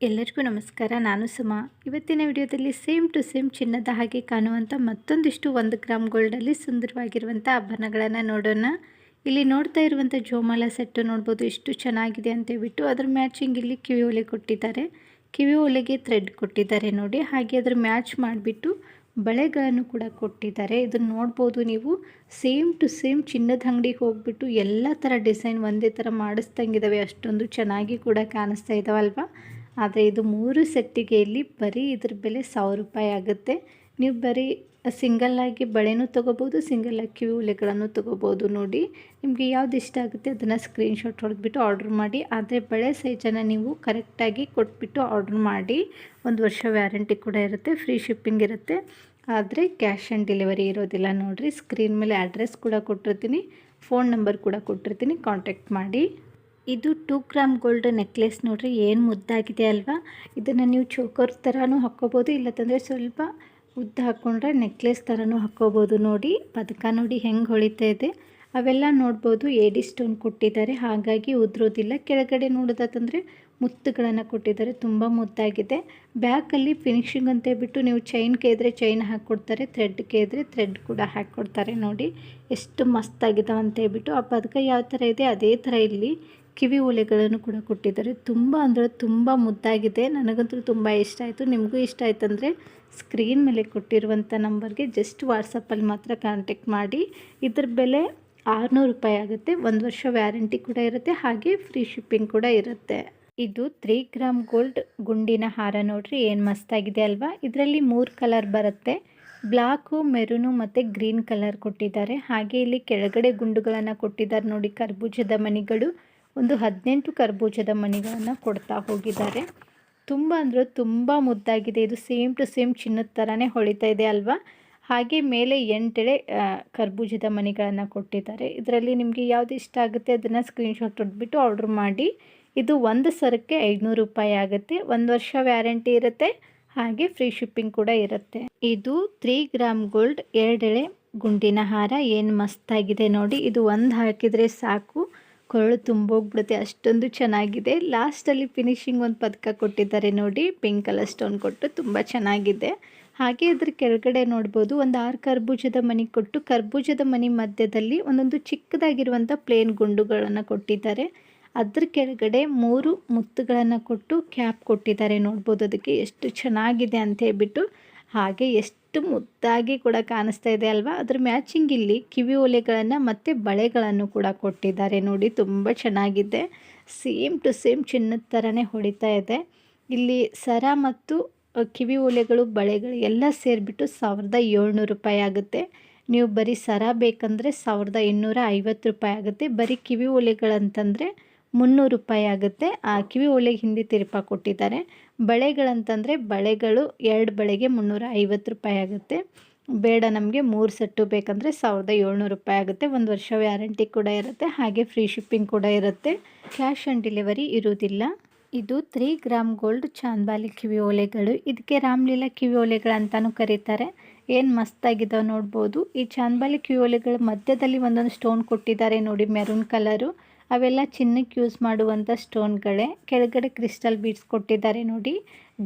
ಎಲ್ಲರಿಗೂ ನಮಸ್ಕಾರ. ನಾನು ಸುಮಾ. ಇವತ್ತಿನ ವಿಡಿಯೋದಲ್ಲಿ ಸೇಮ್ ಟು ಸೇಮ್ ಚಿನ್ನದ ಹಾಗೆ ಕಾಣುವಂಥ ಮತ್ತೊಂದಿಷ್ಟು ಒಂದು ಗ್ರಾಮ್ ಗೋಲ್ಡಲ್ಲಿ ಸುಂದರವಾಗಿರುವಂಥ ಆಭರಣಗಳನ್ನು ನೋಡೋಣ. ಇಲ್ಲಿ ನೋಡ್ತಾ ಇರುವಂಥ ಜೋಮಾಲ ಸೆಟ್ಟು ನೋಡ್ಬೋದು. ಎಷ್ಟು ಚೆನ್ನಾಗಿದೆ ಅಂತ ಹೇಳ್ಬಿಟ್ಟು ಅದ್ರ ಮ್ಯಾಚಿಂಗ್ ಇಲ್ಲಿ ಕಿವಿ ಒಲೆ ಕೊಟ್ಟಿದ್ದಾರೆ. ಕಿವಿ ಒಲೆಗೆ ಥ್ರೆಡ್ ಕೊಟ್ಟಿದ್ದಾರೆ ನೋಡಿ. ಹಾಗೆ ಅದ್ರ ಮ್ಯಾಚ್ ಮಾಡಿಬಿಟ್ಟು ಬಳೆಗಳನ್ನು ಕೂಡ ಕೊಟ್ಟಿದ್ದಾರೆ. ಇದನ್ನು ನೋಡ್ಬೋದು ನೀವು. ಸೇಮ್ ಟು ಸೇಮ್ ಚಿನ್ನದ ಅಂಗಡಿಗೆ ಹೋಗ್ಬಿಟ್ಟು ಎಲ್ಲ ಥರ ಡಿಸೈನ್ ಒಂದೇ ಥರ ಮಾಡಿಸ್ದಂಗಿದ್ದಾವೆ ಅಷ್ಟೊಂದು ಚೆನ್ನಾಗಿ ಕೂಡ ಕಾಣಿಸ್ತಾ ಇದ್ದಾವಲ್ವಾ? ಆದರೆ ಇದು ಮೂರು ಸೆಟ್ಟಿಗೆ ಇಲ್ಲಿ ಬರೀ ಇದ್ರ ಬೆಲೆ ಸಾವಿರ ರೂಪಾಯಿ ಆಗುತ್ತೆ. ನೀವು ಬರೀ ಸಿಂಗಲ್ಲಾಗಿ ಬಳೆನೂ ತೊಗೋಬೋದು ಸಿಂಗಲ್ಲಾಗಿ ಕಿವಿ ಉಲೆಗಳನ್ನು ತೊಗೋಬೋದು ನೋಡಿ. ನಿಮಗೆ ಯಾವ್ದು ಇಷ್ಟ ಆಗುತ್ತೆ ಅದನ್ನು ಸ್ಕ್ರೀನ್ಶಾಟ್ ಹೊಡೆದ್ಬಿಟ್ಟು ಆರ್ಡ್ರ್ ಮಾಡಿ. ಆದರೆ ಬಳೆ ಸೈಜನ್ನು ನೀವು ಕರೆಕ್ಟಾಗಿ ಕೊಟ್ಬಿಟ್ಟು ಆರ್ಡ್ರ್ ಮಾಡಿ. ಒಂದು ವರ್ಷ ವ್ಯಾರಂಟಿ ಕೂಡ ಇರುತ್ತೆ ಫ್ರೀ ಶಿಪ್ಪಿಂಗ್ ಇರುತ್ತೆ. ಆದರೆ ಕ್ಯಾಶ್ ಆನ್ ಡೆಲಿವರಿ ಇರೋದಿಲ್ಲ ನೋಡಿರಿ. ಸ್ಕ್ರೀನ್ ಮೇಲೆ ಅಡ್ರೆಸ್ ಕೂಡ ಕೊಟ್ಟಿರ್ತೀನಿ ಫೋನ್ ನಂಬರ್ ಕೂಡ ಕೊಟ್ಟಿರ್ತೀನಿ ಕಾಂಟ್ಯಾಕ್ಟ್ ಮಾಡಿ. ಇದು ಟೂ ಗ್ರಾಮ್ ಗೋಲ್ಡ್ ನೆಕ್ಲೆಸ್ ನೋಡ್ರಿ, ಏನು ಮುದ್ದಾಗಿದೆ ಅಲ್ವಾ? ಇದನ್ನು ನೀವು ಚೋಕರ್ ಥರನೂ ಹಾಕ್ಕೋಬೋದು, ಇಲ್ಲತ್ತಂದರೆ ಸ್ವಲ್ಪ ಉದ್ದ ಹಾಕ್ಕೊಂಡ್ರೆ ನೆಕ್ಲೆಸ್ ಥರನೂ ಹಾಕ್ಕೋಬೋದು ನೋಡಿ. ಪದಕ ನೋಡಿ ಹೆಂಗೆ ಹೊಳಿತಾ ಇದೆ. ಅವೆಲ್ಲ ನೋಡ್ಬೋದು, ಏಡಿ ಸ್ಟೋನ್ ಕೊಟ್ಟಿದ್ದಾರೆ. ಹಾಗಾಗಿ ಉದ್ರೋದಿಲ್ಲ. ಕೆಳಗಡೆ ನೋಡೋದಂದರೆ ಮುತ್ತುಗಳನ್ನು ಕೊಟ್ಟಿದ್ದಾರೆ. ತುಂಬ ಮುದ್ದಾಗಿದೆ. ಬ್ಯಾಕಲ್ಲಿ ಫಿನಿಶಿಂಗ್ ಅಂತ ಹೇಳ್ಬಿಟ್ಟು ನೀವು ಚೈನ್ ಕೇದ್ರೆ ಚೈನ್ ಹಾಕ್ಕೊಡ್ತಾರೆ ಥ್ರೆಡ್ ಕೇದ್ರೆ ಥ್ರೆಡ್ ಕೂಡ ಹಾಕ್ಕೊಡ್ತಾರೆ ನೋಡಿ. ಎಷ್ಟು ಮಸ್ತಾಗಿದ್ದಾವೆ ಅಂತ ಹೇಳ್ಬಿಟ್ಟು. ಆ ಪದಕ ಯಾವ ಥರ ಇದೆ, ಅದೇ ಥರ ಇಲ್ಲಿ. ಕಿವಿ ಓಲೆಗಳನ್ನು ಕೂಡ ಕೊಟ್ಟಿದ್ದಾರೆ. ತುಂಬ ಅಂದರೆ ತುಂಬ ಮುದ್ದಾಗಿದೆ. ನನಗಂತೂ ತುಂಬ ಇಷ್ಟ ಆಯಿತು. ನಿಮಗೂ ಇಷ್ಟ ಆಯ್ತಂದರೆ ಸ್ಕ್ರೀನ್ ಮೇಲೆ ಕೊಟ್ಟಿರುವಂಥ ನಂಬರ್ಗೆ ಜಸ್ಟ್ ವಾಟ್ಸಪ್ಪಲ್ಲಿ ಮಾತ್ರ ಕಾಂಟ್ಯಾಕ್ಟ್ ಮಾಡಿ. ಇದ್ರ ಬೆಲೆ ಆರುನೂರು ರೂಪಾಯಿ ಆಗುತ್ತೆ. ಒಂದು ವರ್ಷ ವ್ಯಾರಂಟಿ ಕೂಡ ಇರುತ್ತೆ. ಹಾಗೆ ಫ್ರೀ ಶಿಪ್ಪಿಂಗ್ ಕೂಡ ಇರುತ್ತೆ. ಇದು ತ್ರೀ ಗ್ರಾಮ್ ಗೋಲ್ಡ್ ಗುಂಡಿನ ಹಾರ ನೋಡ್ರಿ, ಏನು ಮಸ್ತಾಗಿದೆ ಅಲ್ವಾ? ಇದರಲ್ಲಿ ಮೂರು ಕಲರ್ ಬರುತ್ತೆ. ಬ್ಲಾಕು, ಮೆರೂನು ಮತ್ತು ಗ್ರೀನ್ ಕಲರ್ ಕೊಟ್ಟಿದ್ದಾರೆ. ಹಾಗೆ ಇಲ್ಲಿ ಕೆಳಗಡೆ ಗುಂಡುಗಳನ್ನು ಕೊಟ್ಟಿದ್ದಾರೆ ನೋಡಿ ಕರ್ಬೂಜದ ಮಣಿಗಳು. ಒಂದು ಹದಿನೆಂಟು ಕರ್ಬೂಜದ ಮಣಿಗಳನ್ನು ಕೊಡ್ತಾ ಹೋಗಿದ್ದಾರೆ. ತುಂಬ ಅಂದರೆ ತುಂಬ ಮುದ್ದಾಗಿದೆ. ಇದು ಸೇಮ್ ಟು ಸೇಮ್ ಚಿನ್ನದ ಥರನೇ ಹೊಳಿತಾ ಇದೆ ಅಲ್ವಾ? ಹಾಗೆ ಮೇಲೆ ಎಂಟೆಳೆ ಕರ್ಬೂಜದ ಮಣಿಗಳನ್ನು ಕೊಟ್ಟಿದ್ದಾರೆ. ಇದರಲ್ಲಿ ನಿಮಗೆ ಯಾವುದು ಇಷ್ಟ ಆಗುತ್ತೆ ಅದನ್ನು ಸ್ಕ್ರೀನ್ಶಾಟ್ ಹೊಡೆದ್ಬಿಟ್ಟು ಆರ್ಡ್ರ್ ಮಾಡಿ. ಇದು ಒಂದು ಸರಕ್ಕೆ ಐದುನೂರು ರೂಪಾಯಿ ಆಗುತ್ತೆ. ಒಂದು ವರ್ಷ ವ್ಯಾರಂಟಿ ಇರುತ್ತೆ. ಹಾಗೆ ಫ್ರೀ ಶಿಪ್ಪಿಂಗ್ ಕೂಡ ಇರುತ್ತೆ. ಇದು ತ್ರೀ ಗ್ರಾಮ್ ಗೋಲ್ಡ್ ಎರಡೆಳೆ ಗುಂಡಿನ ಹಾರ. ಏನು ಮಸ್ತಾಗಿದೆ ನೋಡಿ. ಇದು ಒಂದು ಹಾಕಿದರೆ ಸಾಕು. ಕೊರಳು ತುಂಬೋಗ್ಬಿಡುತ್ತೆ, ಅಷ್ಟೊಂದು ಚೆನ್ನಾಗಿದೆ. ಲಾಸ್ಟಲ್ಲಿ ಫಿನಿಶಿಂಗ್ ಒಂದು ಪದಕ ಕೊಟ್ಟಿದ್ದಾರೆ ನೋಡಿ ಪಿಂಕ್ ಕಲರ್ ಸ್ಟೋನ್ ಕೊಟ್ಟು ತುಂಬ ಚೆನ್ನಾಗಿದೆ. ಹಾಗೆ ಅದ್ರ ಕೆಳಗಡೆ ನೋಡ್ಬೋದು, ಒಂದು ಆರು ಕರ್ಬೂಜದ ಮನಿ ಕೊಟ್ಟು, ಕರ್ಬೂಜದ ಮನಿ ಮಧ್ಯದಲ್ಲಿ ಒಂದೊಂದು ಚಿಕ್ಕದಾಗಿರುವಂಥ ಪ್ಲೇನ್ ಗುಂಡುಗಳನ್ನು ಕೊಟ್ಟಿದ್ದಾರೆ. ಅದ್ರ ಕೆಳಗಡೆ ಮೂರು ಮುತ್ತುಗಳನ್ನು ಕೊಟ್ಟು ಕ್ಯಾಪ್ ಕೊಟ್ಟಿದ್ದಾರೆ ನೋಡ್ಬೋದು, ಅದಕ್ಕೆ ಎಷ್ಟು ಚೆನ್ನಾಗಿದೆ ಅಂತ ಹೇಳ್ಬಿಟ್ಟು ಹಾಗೆ ಎಷ್ಟು ಮುದ್ದಾಗಿ ಕೂಡ ಕಾಣಿಸ್ತಾ ಇದೆ ಅಲ್ವಾ? ಅದ್ರ ಮ್ಯಾಚಿಂಗ್ ಇಲ್ಲಿ ಕಿವಿ ಓಲೆಗಳನ್ನು ಮತ್ತು ಬಳೆಗಳನ್ನು ಕೂಡ ಕೊಟ್ಟಿದ್ದಾರೆ. ನೋಡಿ, ತುಂಬ ಚೆನ್ನಾಗಿದೆ. ಸೇಮ್ ಟು ಸೇಮ್ ಚಿನ್ನದ ಥರನೇ ಹೊಡಿತಾ ಇದೆ. ಇಲ್ಲಿ ಸರ ಮತ್ತು ಕಿವಿ ಓಲೆಗಳು, ಬಳೆಗಳು ಎಲ್ಲ ಸೇರಿಬಿಟ್ಟು ಸಾವಿರದ ಏಳ್ನೂರು ರೂಪಾಯಿ ಆಗುತ್ತೆ. ನೀವು ಬರೀ ಸರ ಬೇಕಂದರೆ ಸಾವಿರದ ಇನ್ನೂರ ಐವತ್ತು ರೂಪಾಯಿ ಆಗುತ್ತೆ. ಬರೀ ಕಿವಿ ಓಲೆಗಳಂತಂದರೆ ಮುನ್ನೂರು ರೂಪಾಯಿ ಆಗುತ್ತೆ. ಆ ಕಿವಿ ಒಲೆಗೆ ಹಿಂದೆ ತಿರುಪ ಕೊಟ್ಟಿದ್ದಾರೆ. ಬಳೆಗಳಂತಂದರೆ ಬಳೆಗಳು ಎರಡು ಬಳೆಗೆ ಮುನ್ನೂರ ಐವತ್ತು ರೂಪಾಯಿ ಆಗುತ್ತೆ. ಬೇಡ ನಮಗೆ ಮೂರು ಸೆಟ್ಟು ಬೇಕಂದರೆ ಸಾವಿರದ ಏಳ್ನೂರು ರೂಪಾಯಿ ಆಗುತ್ತೆ. ಒಂದು ವರ್ಷ ವ್ಯಾರಂಟಿ ಕೂಡ ಇರುತ್ತೆ. ಹಾಗೆ ಫ್ರೀ ಶಿಪ್ಪಿಂಗ್ ಕೂಡ ಇರುತ್ತೆ. ಕ್ಯಾಶ್ ಆನ್ ಡೆಲಿವರಿ ಇರುವುದಿಲ್ಲ. ಇದು ತ್ರೀ ಗ್ರಾಮ್ ಗೋಲ್ಡ್ ಚಾಂದ್ಬಾಲಿ ಕಿವಿ ಓಲೆಗಳು. ಇದಕ್ಕೆ ರಾಮ್ಲೀಲಾ ಕಿವಿ ಓಲೆಗಳು ಅಂತಲೂ ಕರೀತಾರೆ. ಏನು ಮಸ್ತಾಗಿದ್ದಾವೆ ನೋಡ್ಬೋದು. ಈ ಚಾಂದ್ಬಾಲಿ ಕಿವಿ ಓಲೆಗಳ ಮಧ್ಯದಲ್ಲಿ ಒಂದೊಂದು ಸ್ಟೋನ್ ಕೊಟ್ಟಿದ್ದಾರೆ ನೋಡಿ, ಮೆರೂನ್ ಕಲರು. ಅವೆಲ್ಲ ಚಿನ್ನಕ್ಕೆ ಯೂಸ್ ಮಾಡುವಂಥ ಸ್ಟೋನ್ಗಳೇ ಕೆಳಗಡೆ ಕ್ರಿಸ್ಟಲ್ ಬೀಡ್ಸ್ ಕೊಟ್ಟಿದ್ದಾರೆ ನೋಡಿ.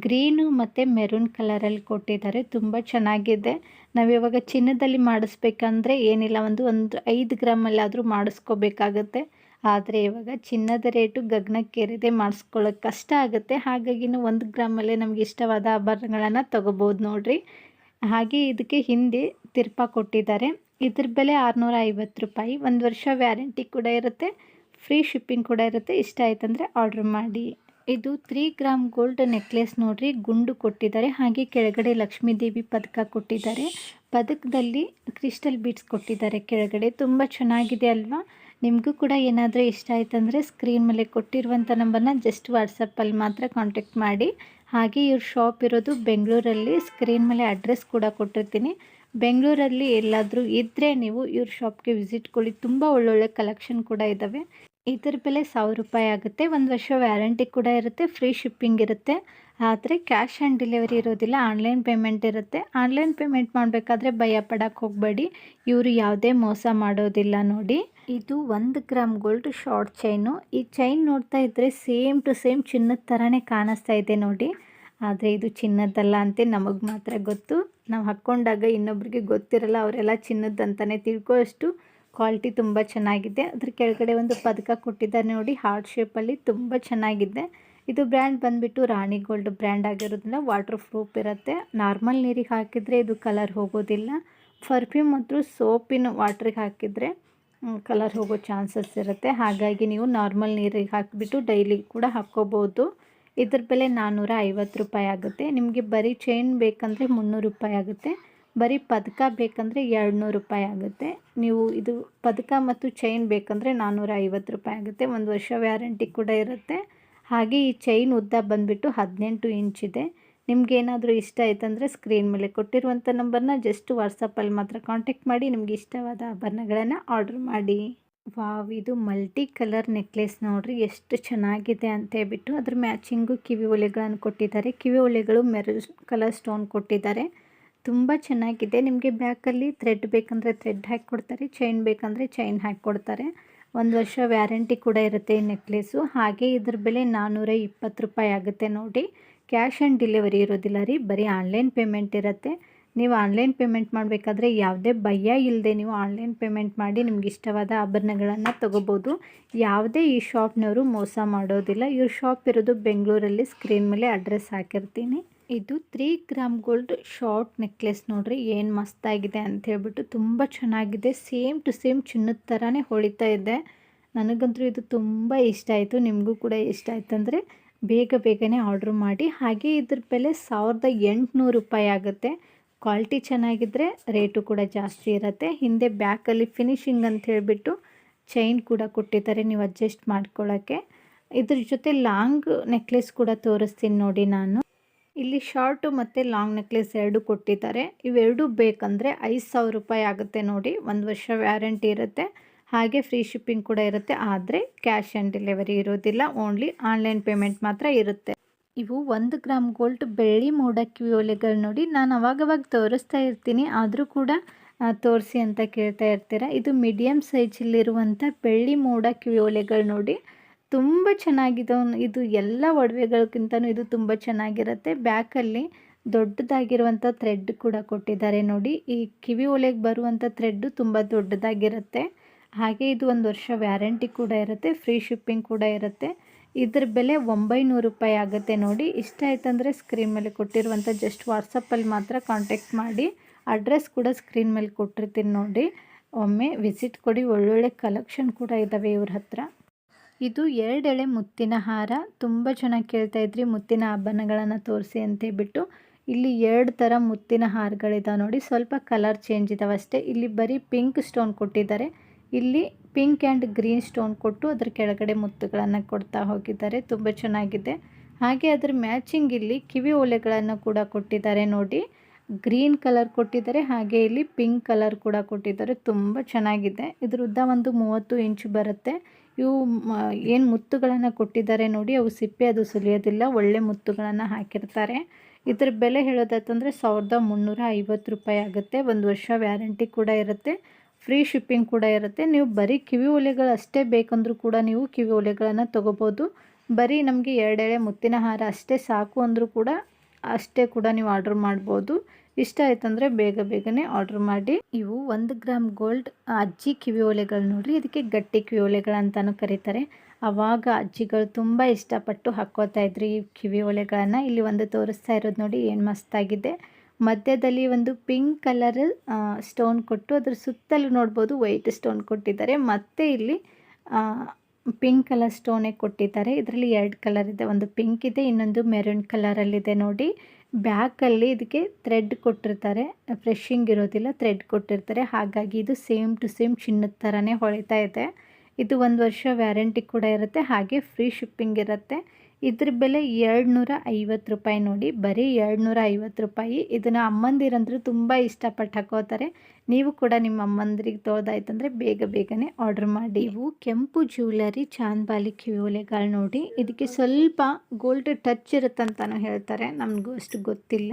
ಗ್ರೀನು ಮತ್ತು ಮೆರೂನ್ ಕಲರಲ್ಲಿ ಕೊಟ್ಟಿದ್ದಾರೆ. ತುಂಬ ಚೆನ್ನಾಗಿದೆ. ನಾವು ಇವಾಗ ಚಿನ್ನದಲ್ಲಿ ಮಾಡಿಸ್ಬೇಕಂದ್ರೆ ಏನಿಲ್ಲ, ಒಂದು ಒಂದು ಐದು ಗ್ರಾಮಲ್ಲಾದರೂ ಮಾಡಿಸ್ಕೋಬೇಕಾಗತ್ತೆ. ಆದರೆ ಇವಾಗ ಚಿನ್ನದ ರೇಟು ಗಗನಕ್ಕೇರಿದೆ ಮಾಡಿಸ್ಕೊಳ್ಳೋಕೆ ಕಷ್ಟ ಆಗುತ್ತೆ. ಹಾಗಾಗಿ ಒಂದು ಗ್ರಾಮಲ್ಲೇ ನಮಗೆ ಇಷ್ಟವಾದ ಆಭರಣಗಳನ್ನು ತೊಗೋಬೋದು ನೋಡಿರಿ. ಹಾಗೆ ಇದಕ್ಕೆ ಹಿಂದೆ ತಿರ್ಪ ಕೊಟ್ಟಿದ್ದಾರೆ. ಇದ್ರ ಬೆಲೆ ಆರುನೂರ ಐವತ್ತು ರೂಪಾಯಿ. ಒಂದು ವರ್ಷ ವ್ಯಾರಂಟಿ ಕೂಡ ಇರುತ್ತೆ. ಫ್ರೀ ಶಿಪ್ಪಿಂಗ್ ಕೂಡ ಇರುತ್ತೆ. ಇಷ್ಟ ಆಯ್ತಂದರೆ ಆರ್ಡ್ರ್ ಮಾಡಿ. ಇದು ತ್ರೀ ಗ್ರಾಮ್ ಗೋಲ್ಡ್ ನೆಕ್ಲೆಸ್ ನೋಡ್ರಿ, ಗುಂಡು ಕೊಟ್ಟಿದ್ದಾರೆ. ಹಾಗೆ ಕೆಳಗಡೆ ಲಕ್ಷ್ಮೀ ದೇವಿ ಪದಕ ಕೊಟ್ಟಿದ್ದಾರೆ. ಪದಕದಲ್ಲಿ ಕ್ರಿಸ್ಟಲ್ ಬೀಡ್ಸ್ ಕೊಟ್ಟಿದ್ದಾರೆ ಕೆಳಗಡೆ. ತುಂಬ ಚೆನ್ನಾಗಿದೆ ಅಲ್ವಾ? ನಿಮಗೂ ಕೂಡ ಏನಾದರೂ ಇಷ್ಟ ಆಯ್ತಂದರೆ ಸ್ಕ್ರೀನ್ ಮೇಲೆ ಕೊಟ್ಟಿರುವಂಥ ನಂಬರ್ನ ಜಸ್ಟ್ ವಾಟ್ಸಪ್ಪಲ್ಲಿ ಮಾತ್ರ ಕಾಂಟ್ಯಾಕ್ಟ್ ಮಾಡಿ. ಹಾಗೆ ಇವ್ರ ಶಾಪ್ ಇರೋದು ಬೆಂಗಳೂರಲ್ಲಿ. ಸ್ಕ್ರೀನ್ ಮೇಲೆ ಅಡ್ರೆಸ್ ಕೂಡ ಕೊಟ್ಟಿರ್ತೀನಿ. ಬೆಂಗಳೂರಲ್ಲಿ ಎಲ್ಲಾದರೂ ಇದ್ದರೆ ನೀವು ಇವ್ರ ಶಾಪ್ಗೆ ವಿಸಿಟ್ ಕೊಡಿ. ತುಂಬ ಒಳ್ಳೊಳ್ಳೆ ಕಲೆಕ್ಷನ್ ಕೂಡ ಇದ್ದಾವೆ ಇದ್ರ ಬೆಲೆ ಸಾವಿರ ರೂಪಾಯಿ ಆಗುತ್ತೆ. ಒಂದು ವರ್ಷ ವ್ಯಾರಂಟಿ ಕೂಡ ಇರುತ್ತೆ, ಫ್ರೀ ಶಿಪ್ಪಿಂಗ್ ಇರುತ್ತೆ. ಆದರೆ ಕ್ಯಾಶ್ ಆನ್ ಡೆಲಿವರಿ ಇರೋದಿಲ್ಲ, ಆನ್ಲೈನ್ ಪೇಮೆಂಟ್ ಇರುತ್ತೆ. ಆನ್ಲೈನ್ ಪೇಮೆಂಟ್ ಮಾಡಬೇಕಾದ್ರೆ ಭಯ ಪಡಕ್ಕೆ ಹೋಗಬೇಡಿ. ಇವರು ಯಾವುದೇ ಮೋಸ ಮಾಡೋದಿಲ್ಲ ನೋಡಿ. ಇದು ಒಂದು ಗ್ರಾಮ್ ಗೋಲ್ಡ್ ಶಾರ್ಟ್ ಚೈನು ಈ ಚೈನ್ ನೋಡ್ತಾ ಇದ್ದರೆ ಸೇಮ್ ಟು ಸೇಮ್ ಚಿನ್ನದ ಥರನೇ ಕಾಣಿಸ್ತಾ ಇದೆ ನೋಡಿ. ಆದರೆ ಇದು ಚಿನ್ನದ್ದಲ್ಲ ಅಂತ, ನಮಗೆ ಮಾತ್ರ ಗೊತ್ತು. ನಾವು ಹಾಕ್ಕೊಂಡಾಗ ಇನ್ನೊಬ್ರಿಗೆ ಗೊತ್ತಿರಲ್ಲ, ಅವರೆಲ್ಲ ಚಿನ್ನದಂತಲೇ ತಿಳ್ಕೊಳ್ಳೋಷ್ಟು ಕ್ವಾಲಿಟಿ ತುಂಬ ಚೆನ್ನಾಗಿದೆ. ಅದ್ರ ಕೆಳಗಡೆ ಒಂದು ಪದಕ ಕೊಟ್ಟಿದ್ದಾರೆ ನೋಡಿ. ಹಾರ್ಟ್ ಶೇಪಲ್ಲಿ ತುಂಬ ಚೆನ್ನಾಗಿದೆ. ಇದು ಬ್ರ್ಯಾಂಡ್ ಬಂದುಬಿಟ್ಟು ರಾಣಿ ಗೋಲ್ಡ್ ಬ್ರ್ಯಾಂಡ್ ಆಗಿರೋದ್ರಿಂದ ವಾಟರ್ ಪ್ರೂಫ್ ಇರುತ್ತೆ. ನಾರ್ಮಲ್ ನೀರಿಗೆ ಹಾಕಿದರೆ ಇದು ಕಲರ್ ಹೋಗೋದಿಲ್ಲ. ಪರ್ಫ್ಯೂಮ್ ಮತ್ತು ಸೋಪಿನ ವಾಟ್ರಿಗೆ ಹಾಕಿದರೆ ಕಲರ್ ಹೋಗೋ ಚಾನ್ಸಸ್ ಇರುತ್ತೆ. ಹಾಗಾಗಿ ನೀವು ನಾರ್ಮಲ್ ನೀರಿಗೆ ಹಾಕಿಬಿಟ್ಟು ಡೈಲಿ ಕೂಡ ಹಾಕ್ಕೋಬೋದು. ಇದ್ರ ಬೆಲೆ ನಾನ್ನೂರ ಐವತ್ತು ರೂಪಾಯಿ ಆಗುತ್ತೆ. ನಿಮಗೆ ಬರೀ ಚೈನ್ ಬೇಕಂದರೆ ಮುನ್ನೂರು ರೂಪಾಯಿ ಆಗುತ್ತೆ. ಬರೀ ಪದಕ ಬೇಕಂದರೆ ಎರಡು ನೂರು ರೂಪಾಯಿ ಆಗುತ್ತೆ. ನೀವು ಇದು ಪದಕ ಮತ್ತು ಚೈನ್ ಬೇಕಂದರೆ ನಾನ್ನೂರ ಐವತ್ತು ರೂಪಾಯಿ ಆಗುತ್ತೆ. ಒಂದು ವರ್ಷ ವ್ಯಾರಂಟಿ ಕೂಡ ಇರುತ್ತೆ. ಹಾಗೆ ಈ ಚೈನ್ ಉದ್ದ ಬಂದುಬಿಟ್ಟು ಹದಿನೆಂಟು ಇಂಚಿದೆ ನಿಮ್ಗೇನಾದರೂ ಇಷ್ಟ ಆಯ್ತಂದರೆ ಸ್ಕ್ರೀನ್ ಮೇಲೆ ಕೊಟ್ಟಿರುವಂಥ ನಂಬರ್ನ ಜಸ್ಟ್ ವಾಟ್ಸಪ್ಪಲ್ಲಿ ಮಾತ್ರ ಕಾಂಟ್ಯಾಕ್ಟ್ ಮಾಡಿ. ನಿಮ್ಗೆ ಇಷ್ಟವಾದ ಆಭರಣಗಳನ್ನು ಆರ್ಡ್ರ್ ಮಾಡಿ. ವಾವ್, ಇದು ಮಲ್ಟಿ ಕಲರ್ ನೆಕ್ಲೆಸ್ ನೋಡ್ರಿ. ಎಷ್ಟು ಚೆನ್ನಾಗಿದೆ ಅಂತ ಹೇಳ್ಬಿಟ್ಟು ಅದ್ರ ಮ್ಯಾಚಿಂಗು ಕಿವಿ ಒಲೆಗಳನ್ನು ಕೊಟ್ಟಿದ್ದಾರೆ. ಕಿವಿ ಒಲೆಗಳು ಮೆರೂನ್ ಕಲರ್ ಸ್ಟೋನ್ ಕೊಟ್ಟಿದ್ದಾರೆ. ತುಂಬ ಚೆನ್ನಾಗಿದೆ. ನಿಮಗೆ ಬ್ಯಾಕಲ್ಲಿ ಥ್ರೆಡ್ ಬೇಕಂದರೆ ಥ್ರೆಡ್ ಹಾಕಿ ಕೊಡ್ತಾರೆ ಚೈನ್ ಬೇಕಂದರೆ ಚೈನ್ ಹಾಕಿಕೊಡ್ತಾರೆ. ಒಂದು ವರ್ಷ ವ್ಯಾರಂಟಿ ಕೂಡ ಇರುತ್ತೆ ಈ ನೆಕ್ಲೇಸು ಹಾಗೆ ಇದ್ರ ಬೆಲೆ ನಾನ್ನೂರ ಇಪ್ಪತ್ತು ರೂಪಾಯಿ ಆಗುತ್ತೆ ನೋಡಿ. ಕ್ಯಾಶ್ ಆ್ಯಂಡ್ ಡೆಲಿವರಿ ಇರೋದಿಲ್ಲ ರೀ, ಬರೀ ಆನ್ಲೈನ್ ಪೇಮೆಂಟ್ ಇರುತ್ತೆ. ನೀವು ಆನ್ಲೈನ್ ಪೇಮೆಂಟ್ ಮಾಡಬೇಕಾದ್ರೆ ಯಾವುದೇ ಭಯ ಇಲ್ಲದೆ ನೀವು ಆನ್ಲೈನ್ ಪೇಮೆಂಟ್ ಮಾಡಿ ನಿಮ್ಗೆ ಇಷ್ಟವಾದ ಆಭರಣಗಳನ್ನು ತೊಗೋಬೋದು. ಯಾವುದೇ ಈ ಶಾಪ್ನವರು ಮೋಸ ಮಾಡೋದಿಲ್ಲ. ಇವ್ರ ಶಾಪ್ ಇರೋದು ಬೆಂಗಳೂರಲ್ಲಿ ಸ್ಕ್ರೀನ್ ಮೇಲೆ ಅಡ್ರೆಸ್ ಹಾಕಿರ್ತೀನಿ. ಇದು three gram gold short necklace ನೋಡ್ರಿ, ಏನು ಮಸ್ತಾಗಿದೆ ಅಂತ ಹೇಳ್ಬಿಟ್ಟು ತುಂಬ ಚೆನ್ನಾಗಿದೆ. ಸೇಮ್ ಟು ಸೇಮ್ ಚಿನ್ನದ ಥರನೇ ಹೊಳಿತಾ ಇದೆ. ನನಗಂತೂ ಇದು ತುಂಬ ಇಷ್ಟ ಆಯಿತು, ನಿಮಗೂ ಕೂಡ ಇಷ್ಟ ಆಯ್ತು ಅಂದರೆ ಬೇಗ ಬೇಗನೆ ಆರ್ಡ್ರ್ ಮಾಡಿ. ಹಾಗೆ ಇದ್ರ ಬೆಲೆ ಸಾವಿರದ ಎಂಟುನೂರು ರೂಪಾಯಿ ಆಗುತ್ತೆ. ಕ್ವಾಲಿಟಿ ಚೆನ್ನಾಗಿದ್ದರೆ ರೇಟು ಕೂಡ ಜಾಸ್ತಿ ಇರುತ್ತೆ. ಹಿಂದೆ ಬ್ಯಾಕಲ್ಲಿ ಫಿನಿಶಿಂಗ್ ಅಂತ ಹೇಳಿಬಿಟ್ಟು ಚೈನ್ ಕೂಡ ಕೊಟ್ಟಿದ್ದಾರೆ ನೀವು ಅಡ್ಜಸ್ಟ್ ಮಾಡ್ಕೊಳ್ಳೋಕ್ಕೆ. ಇದ್ರ ಜೊತೆ ಲಾಂಗ್ ನೆಕ್ಲೆಸ್ ಕೂಡ ತೋರಿಸ್ತೀನಿ ನೋಡಿ ನಾನು. ಇಲ್ಲಿ ಶಾರ್ಟು ಮತ್ತು ಲಾಂಗ್ ನೆಕ್ಲೆಸ್ ಎರಡು ಕೊಟ್ಟಿದ್ದಾರೆ. ಇವೆರಡು ಬೇಕಂದರೆ ಐದು ಸಾವಿರ ರೂಪಾಯಿ ಆಗುತ್ತೆ ನೋಡಿ. ಒಂದು ವರ್ಷ ವ್ಯಾರಂಟಿ ಇರುತ್ತೆ. ಹಾಗೆ ಫ್ರೀ ಶಿಪ್ಪಿಂಗ್ ಕೂಡ ಇರುತ್ತೆ. ಆದರೆ ಕ್ಯಾಶ್ ಆನ್ ಡೆಲಿವರಿ ಇರೋದಿಲ್ಲ. ಓನ್ಲಿ ಆನ್ಲೈನ್ ಪೇಮೆಂಟ್ ಮಾತ್ರ ಇರುತ್ತೆ. ಇವು ಒಂದು ಗ್ರಾಮ್ ಗೋಲ್ಡ್ ಬೆಳ್ಳಿ ಮೋಡ ಕಿವಿಯೋಲೆಗಳು ನೋಡಿ. ನಾನು ಅವಾಗವಾಗ ತೋರಿಸ್ತಾ ಇರ್ತೀನಿ. ಆದರೂ ಕೂಡ ತೋರಿಸಿ ಅಂತ ಕೇಳ್ತಾ ಇರ್ತೀರ. ಇದು ಮೀಡಿಯಮ್ ಸೈಜಲ್ಲಿರುವಂಥ ಬೆಳ್ಳಿ ಮೋಡ ಕಿವಿಯೋಲೆಗಳು ನೋಡಿ. ತುಂಬ ಚೆನ್ನಾಗಿದೆ ಇದು ಎಲ್ಲ ಒಡವೆಗಳಿಗಿಂತನೂ ಇದು ತುಂಬ ಚೆನ್ನಾಗಿರುತ್ತೆ. ಬ್ಯಾಕಲ್ಲಿ ದೊಡ್ಡದಾಗಿರುವಂಥ ಥ್ರೆಡ್ ಕೂಡ ಕೊಟ್ಟಿದ್ದಾರೆ ನೋಡಿ. ಈ ಕಿವಿ ಒಲೆಗೆ ಬರುವಂಥ ಥ್ರೆಡ್ಡು ತುಂಬ ದೊಡ್ಡದಾಗಿರುತ್ತೆ. ಹಾಗೆ ಇದು ಒಂದು ವರ್ಷ ವ್ಯಾರಂಟಿ ಕೂಡ ಇರುತ್ತೆ, ಫ್ರೀ ಶಿಪ್ಪಿಂಗ್ ಕೂಡ ಇರುತ್ತೆ. ಇದ್ರ ಬೆಲೆ ಒಂಬೈನೂರು ರೂಪಾಯಿ ಆಗುತ್ತೆ ನೋಡಿ. ಇಷ್ಟ ಆಯ್ತಂದರೆ ಸ್ಕ್ರೀನ್ ಮೇಲೆ ಕೊಟ್ಟಿರುವಂಥ ಜಸ್ಟ್ ವಾಟ್ಸಪ್ಪಲ್ಲಿ ಮಾತ್ರ ಕಾಂಟ್ಯಾಕ್ಟ್ ಮಾಡಿ. ಅಡ್ರೆಸ್ ಕೂಡ ಸ್ಕ್ರೀನ್ ಮೇಲೆ ಕೊಟ್ಟಿರ್ತೀನಿ ನೋಡಿ. ಒಮ್ಮೆ ವಿಸಿಟ್ ಕೊಡಿ. ಒಳ್ಳೊಳ್ಳೆ ಕಲೆಕ್ಷನ್ ಕೂಡ ಇದ್ದಾವೆ ಇವ್ರ ಹತ್ರ. ಇದು ಎರಡೆಳೆ ಮುತ್ತಿನ ಹಾರ. ತುಂಬ ಚೆನ್ನಾಗಿ ಕೇಳ್ತಾ ಇದ್ರಿ. ಮುತ್ತಿನ ಆಭರಣಗಳನ್ನು ತೋರಿಸಿ ಅಂತ ಅಂತೇಳ್ಬಿಟ್ಟು. ಇಲ್ಲಿ ಎರಡು ಥರ ಮುತ್ತಿನ ಹಾರಗಳಿದಾವೆ ನೋಡಿ. ಸ್ವಲ್ಪ ಕಲರ್ ಚೇಂಜ್ ಇದಾವೆ ಅಷ್ಟೇ. ಇಲ್ಲಿ ಬರೀ ಪಿಂಕ್ ಸ್ಟೋನ್ ಕೊಟ್ಟಿದ್ದಾರೆ. ಇಲ್ಲಿ ಪಿಂಕ್ ಆ್ಯಂಡ್ ಗ್ರೀನ್ ಸ್ಟೋನ್ ಕೊಟ್ಟು ಅದರ ಕೆಳಗಡೆ ಮುತ್ತುಗಳನ್ನು ಕೊಡ್ತಾ ಹೋಗಿದ್ದಾರೆ. ತುಂಬ ಚೆನ್ನಾಗಿದೆ. ಹಾಗೆ ಅದರ ಮ್ಯಾಚಿಂಗ್ ಇಲ್ಲಿ ಕಿವಿ ಓಲೆಗಳನ್ನು ಕೂಡ ಕೊಟ್ಟಿದ್ದಾರೆ ನೋಡಿ. ಗ್ರೀನ್ ಕಲರ್ ಕೊಟ್ಟಿದ್ದಾರೆ. ಹಾಗೆ ಇಲ್ಲಿ ಪಿಂಕ್ ಕಲರ್ ಕೂಡ ಕೊಟ್ಟಿದ್ದಾರೆ. ತುಂಬ ಚೆನ್ನಾಗಿದೆ. ಇದ್ರ ಉದ್ದ ಒಂದು ಮೂವತ್ತು ಇಂಚು ಬರುತ್ತೆ. ಇವು ಏನು ಮುತ್ತುಗಳನ್ನು ಕೊಟ್ಟಿದ್ದಾರೆ ನೋಡಿ, ಅವು ಸಿಪ್ಪೆ, ಅದು ಸುಲಿಯೋದಿಲ್ಲ, ಒಳ್ಳೆ ಮುತ್ತುಗಳನ್ನು ಹಾಕಿರ್ತಾರೆ. ಇದ್ರ ಬೆಲೆ ಹೇಳೋದಾಯ್ತಂದರೆ ಸಾವಿರದ ಮುನ್ನೂರ ಐವತ್ತು ರೂಪಾಯಿ ಆಗುತ್ತೆ. ಒಂದು ವರ್ಷ ವ್ಯಾರಂಟಿ ಕೂಡ ಇರುತ್ತೆ, ಫ್ರೀ ಶಿಪ್ಪಿಂಗ್ ಕೂಡ ಇರುತ್ತೆ. ನೀವು ಬರೀ ಕಿವಿ ಒಲೆಗಳು ಅಷ್ಟೇ ಬೇಕಂದ್ರೂ ಕೂಡ ನೀವು ಕಿವಿ ಒಲೆಗಳನ್ನು ತೊಗೋಬೋದು. ಬರೀ ನಮಗೆ ಎರಡೆಳೆ ಮುತ್ತಿನ ಹಾರ ಅಷ್ಟೇ ಸಾಕು ಅಂದರೂ ಕೂಡ ಅಷ್ಟೇ ಕೂಡ ನೀವು ಆರ್ಡ್ರ್ ಮಾಡ್ಬೋದು. ಇಷ್ಟ ಆಯ್ತಂದರೆ ಬೇಗ ಬೇಗನೆ ಆರ್ಡರ್ ಮಾಡಿ. ಇವು ಒಂದು ಗ್ರಾಮ್ ಗೋಲ್ಡ್ ಅಜ್ಜಿ ಕಿವಿ ಒಲೆಗಳು ನೋಡ್ರಿ ಇದಕ್ಕೆ ಗಟ್ಟಿ ಕಿವಿ ಒಲೆಗಳು ಅಂತಾನೂ ಕರೀತಾರೆ. ಆವಾಗ ಅಜ್ಜಿಗಳು ತುಂಬ ಇಷ್ಟಪಟ್ಟು ಹಾಕ್ಕೋತಾ ಇದ್ರು ಈ ಕಿವಿ ಒಲೆಗಳನ್ನ ಇಲ್ಲಿ ಒಂದು ತೋರಿಸ್ತಾ ಇರೋದು ನೋಡಿ ಏನು ಮಸ್ತಾಗಿದೆ. ಮಧ್ಯದಲ್ಲಿ ಒಂದು ಪಿಂಕ್ ಕಲರ್ ಸ್ಟೋನ್ ಕೊಟ್ಟು ಅದ್ರ ಸುತ್ತಲೂ ನೋಡ್ಬೋದು ವೈಟ್ ಸ್ಟೋನ್ ಕೊಟ್ಟಿದ್ದಾರೆ. ಮತ್ತೆ ಇಲ್ಲಿ ಪಿಂಕ್ ಕಲರ್ ಸ್ಟೋನೇ ಕೊಟ್ಟಿದ್ದಾರೆ. ಇದರಲ್ಲಿ ಎರಡು ಕಲರ್ ಇದೆ. ಒಂದು ಪಿಂಕ್ ಇದೆ, ಇನ್ನೊಂದು ಮೆರೂನ್ ಕಲರಲ್ಲಿದೆ ನೋಡಿ. ಬ್ಯಾಕಲ್ಲಿ ಇದಕ್ಕೆ ಥ್ರೆಡ್ ಕೊಟ್ಟಿರ್ತಾರೆ. ಫ್ರೆಶಿಂಗ್ ಇರೋದಿಲ್ಲ ಥ್ರೆಡ್ ಕೊಟ್ಟಿರ್ತಾರೆ. ಹಾಗಾಗಿ ಇದು ಸೇಮ್ ಟು ಸೇಮ್ ಚಿನ್ನದ ಥರನೇ ಹೊಳಿತಾ ಇದೆ. ಇದು ಒಂದು ವರ್ಷ ವ್ಯಾರಂಟಿ ಕೂಡ ಇರುತ್ತೆ. ಹಾಗೆ ಫ್ರೀ ಶಿಪ್ಪಿಂಗ್ ಇರುತ್ತೆ. ಇದ್ರ ಬೆಲೆ ಎರಡು ನೂರ ಐವತ್ತು ರೂಪಾಯಿ ನೋಡಿ, ಬರೀ ಎರಡು ನೂರ ಐವತ್ತು ರೂಪಾಯಿ. ಇದನ್ನು ಅಮ್ಮಂದಿರಂದ್ರೆ ತುಂಬ ಇಷ್ಟಪಟ್ಟು ಹಾಕೋತಾರೆ. ನೀವು ಕೂಡ ನಿಮ್ಮ ಅಮ್ಮಂದಿರಿಗೆ ತೊಳ್ದಾಯ್ತಂದರೆ ಬೇಗ ಬೇಗನೆ ಆರ್ಡ್ರ್ ಮಾಡಿ. ಇವು ಕೆಂಪು ಜ್ಯುವೆಲರಿ ಚಾಂದ್ಬಾಲಿ ಕಿವಿಯೋಲೆಗಳು ನೋಡಿ, ಇದಕ್ಕೆ ಸ್ವಲ್ಪ ಗೋಲ್ಡ್ ಟಚ್ ಇರುತ್ತಂತಾನು ಹೇಳ್ತಾರೆ. ನಮಗೂ ಅಷ್ಟು ಗೊತ್ತಿಲ್ಲ.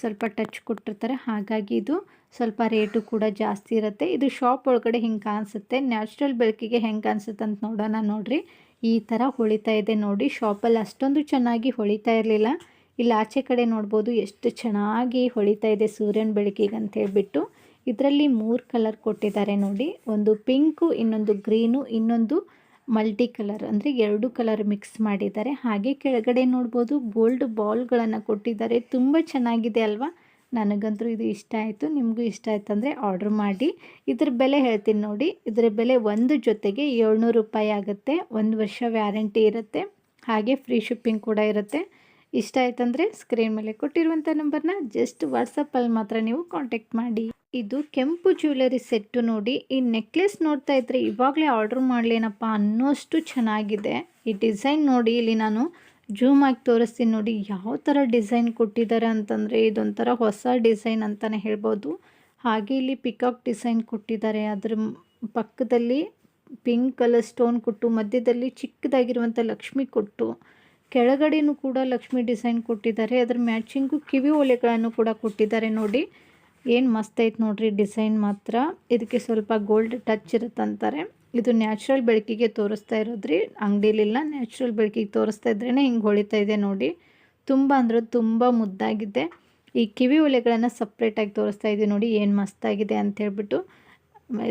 ಸ್ವಲ್ಪ ಟಚ್ ಕೊಟ್ಟಿರ್ತಾರೆ. ಹಾಗಾಗಿ ಇದು ಸ್ವಲ್ಪ ರೇಟು ಕೂಡ ಜಾಸ್ತಿ ಇರುತ್ತೆ. ಇದು ಶಾಪ್ ಒಳಗಡೆ ಹಿಂಗೆ ಕಾಣಿಸುತ್ತೆ. ನ್ಯಾಚುರಲ್ ಬೆಳಕಿಗೆ ಹೆಂಗೆ ಕಾಣಿಸುತ್ತೆ ಅಂತ ನೋಡೋಣ ನೋಡಿರಿ. ಈ ಥರ ಹೊಳಿತಾ ಇದೆ ನೋಡಿ. ಶಾಪಲ್ಲಿ ಅಷ್ಟೊಂದು ಚೆನ್ನಾಗಿ ಹೊಳಿತಾ ಇರಲಿಲ್ಲ. ಇಲ್ಲಿ ಆಚೆ ಕಡೆ ನೋಡ್ಬೋದು ಎಷ್ಟು ಚೆನ್ನಾಗಿ ಹೊಳಿತಾ ಇದೆ ಸೂರ್ಯನ ಬೆಳಕಿಗೆ ಅಂತ ಹೇಳ್ಬಿಟ್ಟು. ಇದರಲ್ಲಿ ಮೂರು ಕಲರ್ ಕೊಟ್ಟಿದ್ದಾರೆ ನೋಡಿ. ಒಂದು ಪಿಂಕು, ಇನ್ನೊಂದು ಗ್ರೀನು, ಇನ್ನೊಂದು ಮಲ್ಟಿ ಕಲರ್. ಅಂದರೆ ಎರಡು ಕಲರ್ ಮಿಕ್ಸ್ ಮಾಡಿದ್ದಾರೆ. ಹಾಗೆ ಕೆಳಗಡೆ ನೋಡ್ಬೋದು ಗೋಲ್ಡ್ ಬಾಲ್ಗಳನ್ನು ಕೊಟ್ಟಿದ್ದಾರೆ. ತುಂಬ ಚೆನ್ನಾಗಿದೆ ಅಲ್ವಾ? ನನಗಂತೂ ಇದು ಇಷ್ಟ ಆಯಿತು, ನಿಮಗೂ ಇಷ್ಟ ಆಯ್ತು ಅಂದರೆ ಆರ್ಡ್ರ್ ಮಾಡಿ. ಇದ್ರ ಬೆಲೆ ಹೇಳ್ತೀನಿ ನೋಡಿ. ಇದರ ಬೆಲೆ ಒಂದು ಜೊತೆಗೆ ಏಳ್ನೂರು ರೂಪಾಯಿ ಆಗುತ್ತೆ. ಒಂದು ವರ್ಷ ವ್ಯಾರಂಟಿ ಇರುತ್ತೆ. ಹಾಗೆ ಫ್ರೀ ಶಿಪ್ಪಿಂಗ್ ಕೂಡ ಇರುತ್ತೆ. ಇಷ್ಟ ಆಯ್ತಂದರೆ ಸ್ಕ್ರೀನ್ ಮೇಲೆ ಕೊಟ್ಟಿರುವಂಥ ನಂಬರ್ನ ಜಸ್ಟ್ ವಾಟ್ಸಪ್ಪಲ್ಲಿ ಮಾತ್ರ ನೀವು ಕಾಂಟ್ಯಾಕ್ಟ್ ಮಾಡಿ. ಇದು ಕೆಂಪು ಜ್ಯುವೆಲರಿ ಸೆಟ್ಟು ನೋಡಿ. ಈ ನೆಕ್ಲೆಸ್ ನೋಡ್ತಾ ಇದ್ರೆ ಇವಾಗಲೇ ಆರ್ಡ್ರ್ ಮಾಡಲೇನಪ್ಪ ಅನ್ನೋಷ್ಟು ಚೆನ್ನಾಗಿದೆ. ಈ ಡಿಸೈನ್ ನೋಡಿ ಇಲ್ಲಿ ನಾನು. ಜೂಮ್ ಆಗಿ ತೋರಿಸ್ತೀನಿ ನೋಡಿ, ಯಾವ ಥರ ಡಿಸೈನ್ ಕೊಟ್ಟಿದ್ದಾರೆ ಅಂತಂದರೆ ಇದೊಂಥರ ಹೊಸ ಡಿಸೈನ್ ಅಂತಲೇ ಹೇಳ್ಬೋದು. ಹಾಗೆ ಇಲ್ಲಿ ಪಿಕಾಕ್ ಡಿಸೈನ್ ಕೊಟ್ಟಿದ್ದಾರೆ. ಅದ್ರ ಪಕ್ಕದಲ್ಲಿ ಪಿಂಕ್ ಕಲರ್ ಸ್ಟೋನ್ ಕೊಟ್ಟು, ಮಧ್ಯದಲ್ಲಿ ಚಿಕ್ಕದಾಗಿರುವಂಥ ಲಕ್ಷ್ಮಿ ಕೊಟ್ಟು, ಕೆಳಗಡೆನೂ ಕೂಡ ಲಕ್ಷ್ಮಿ ಡಿಸೈನ್ ಕೊಟ್ಟಿದ್ದಾರೆ. ಅದ್ರ ಮ್ಯಾಚಿಂಗು ಕಿವಿ ಒಲೆಗಳನ್ನು ಕೂಡ ಕೊಟ್ಟಿದ್ದಾರೆ ನೋಡಿ. ಏನು ಮಸ್ತ್ ಐತೆ ನೋಡಿರಿ ಡಿಸೈನ್ ಮಾತ್ರ. ಇದಕ್ಕೆ ಸ್ವಲ್ಪ ಗೋಲ್ಡ್ ಟಚ್ ಇರುತ್ತಂತಾರೆ. ಇದು ನ್ಯಾಚುರಲ್ ಬೆಳಕಿಗೆ ತೋರಿಸ್ತಾ ಇರೋದ್ರಿ. ಅಂಗಡಿಲಿಲ್ಲ, ನ್ಯಾಚುರಲ್ ಬೆಳಕಿಗೆ ತೋರಿಸ್ತಾ ಇದ್ರೇ ಹಿಂಗೆ ಹೊಳಿತಾ ಇದೆ ನೋಡಿ. ತುಂಬ ಅಂದರೆ ತುಂಬ ಮುದ್ದಾಗಿದೆ. ಈ ಕಿವಿ ಒಲೆಗಳನ್ನು ಸಪ್ರೇಟಾಗಿ ತೋರಿಸ್ತಾ ಇದೆ ನೋಡಿ ಏನು ಮಸ್ತಾಗಿದೆ ಅಂತ ಹೇಳ್ಬಿಟ್ಟು.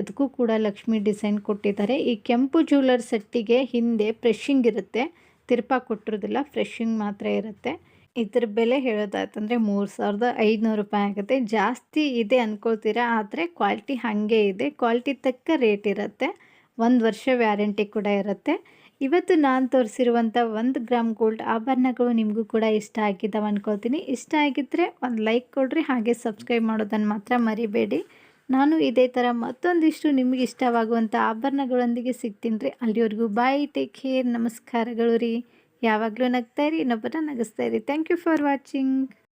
ಇದಕ್ಕೂ ಕೂಡ ಲಕ್ಷ್ಮಿ ಡಿಸೈನ್ ಕೊಟ್ಟಿದ್ದಾರೆ. ಈ ಕೆಂಪು ಜ್ಯುವೆಲರ್ ಸೆಟ್ಟಿಗೆ ಹಿಂದೆ ಫ್ರೆಶಿಂಗ್ ಇರುತ್ತೆ. ತಿರ್ಪ ಕೊಟ್ಟಿರೋದಿಲ್ಲ, ಫ್ರೆಶಿಂಗ್ ಮಾತ್ರ ಇರುತ್ತೆ. ಇದ್ರ ಬೆಲೆ ಹೇಳೋದಾಯ್ತಂದರೆ ಮೂರು ಸಾವಿರದ ಐದುನೂರು ರೂಪಾಯಿ ಆಗುತ್ತೆ. ಜಾಸ್ತಿ ಇದೆ ಅಂದ್ಕೊಳ್ತೀರಾ ಆದರೆ ಕ್ವಾಲಿಟಿ ಹಾಗೆ ಇದೆ. ಕ್ವಾಲಿಟಿ ತಕ್ಕ ರೇಟ್ ಇರುತ್ತೆ. ಒಂದು ವರ್ಷ ವ್ಯಾರಂಟಿ ಕೂಡ ಇರುತ್ತೆ. ಇವತ್ತು ನಾನು ತೋರಿಸಿರುವಂಥ ಒಂದು ಗ್ರಾಮ್ ಗೋಲ್ಡ್ ಆಭರಣಗಳು ನಿಮಗೂ ಕೂಡ ಇಷ್ಟ ಆಗಿದ್ದಾವೆ ಅಂದ್ಕೊಳ್ತೀನಿ ಇಷ್ಟ ಆಗಿದ್ದರೆ ಒಂದು ಲೈಕ್ ಕೊಡಿರಿ, ಹಾಗೆ ಸಬ್ಸ್ಕ್ರೈಬ್ ಮಾಡೋದನ್ನು ಮಾತ್ರ ಮರಿಬೇಡಿ. ನಾನು ಇದೇ ಥರ ಮತ್ತೊಂದಿಷ್ಟು ನಿಮಗೆ ಇಷ್ಟವಾಗುವಂಥ ಆಭರಣಗಳೊಂದಿಗೆ ಸಿಗ್ತೀನಿ. ರೀ ಅಲ್ಲಿವರೆಗೂ ಬಾಯ್, ಟೇಕ್ ಕೇರ್, ನಮಸ್ಕಾರಗಳು ರೀ. ಯಾವಾಗಲೂ ನಗ್ತಾ ಇರಿ ಇನ್ನೊಬ್ಬರ ನಗಿಸ್ತಾ ಇರಿ. Thank you for watching